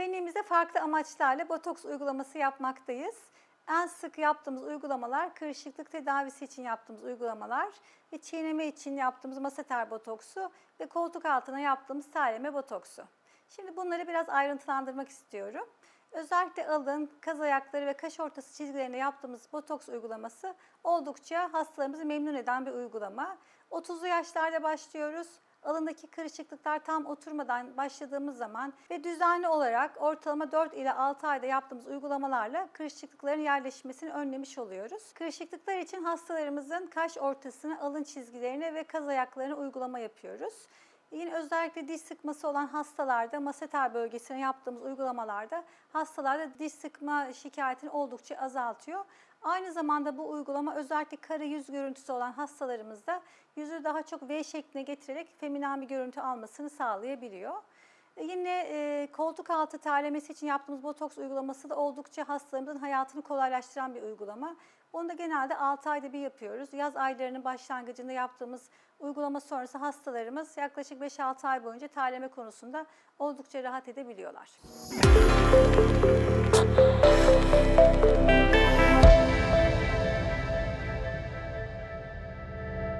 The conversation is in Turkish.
Kliniğimizde farklı amaçlarla botoks uygulaması yapmaktayız. En sık yaptığımız uygulamalar kırışıklık tedavisi için yaptığımız uygulamalar ve çiğneme için yaptığımız maseter botoksu ve koltuk altına yaptığımız terleme botoksu. Şimdi bunları biraz ayrıntılandırmak istiyorum. Özellikle alın, kaz ayakları ve kaş ortası çizgilerine yaptığımız botoks uygulaması oldukça hastalarımızı memnun eden bir uygulama. 30'lu yaşlarda başlıyoruz. Alındaki kırışıklıklar tam oturmadan başladığımız zaman ve düzenli olarak ortalama 4 ile 6 ayda yaptığımız uygulamalarla kırışıklıkların yerleşmesini önlemiş oluyoruz. Kırışıklıklar için hastalarımızın kaş ortasına, alın çizgilerine ve kaz ayaklarına uygulama yapıyoruz. Yine özellikle diş sıkması olan hastalarda maseter bölgesine yaptığımız uygulamalarda hastalarda diş sıkma şikayetini oldukça azaltıyor. Aynı zamanda bu uygulama özellikle kara yüz görüntüsü olan hastalarımızda yüzü daha çok V şekline getirerek feminen bir görüntü almasını sağlayabiliyor. E, Yine e, koltuk altı terlemesi için yaptığımız botoks uygulaması da oldukça hastalarımızın hayatını kolaylaştıran bir uygulama. Onu da genelde 6 ayda bir yapıyoruz. Yaz aylarının başlangıcında yaptığımız uygulama sonrası hastalarımız yaklaşık 5-6 ay boyunca terleme konusunda oldukça rahat edebiliyorlar.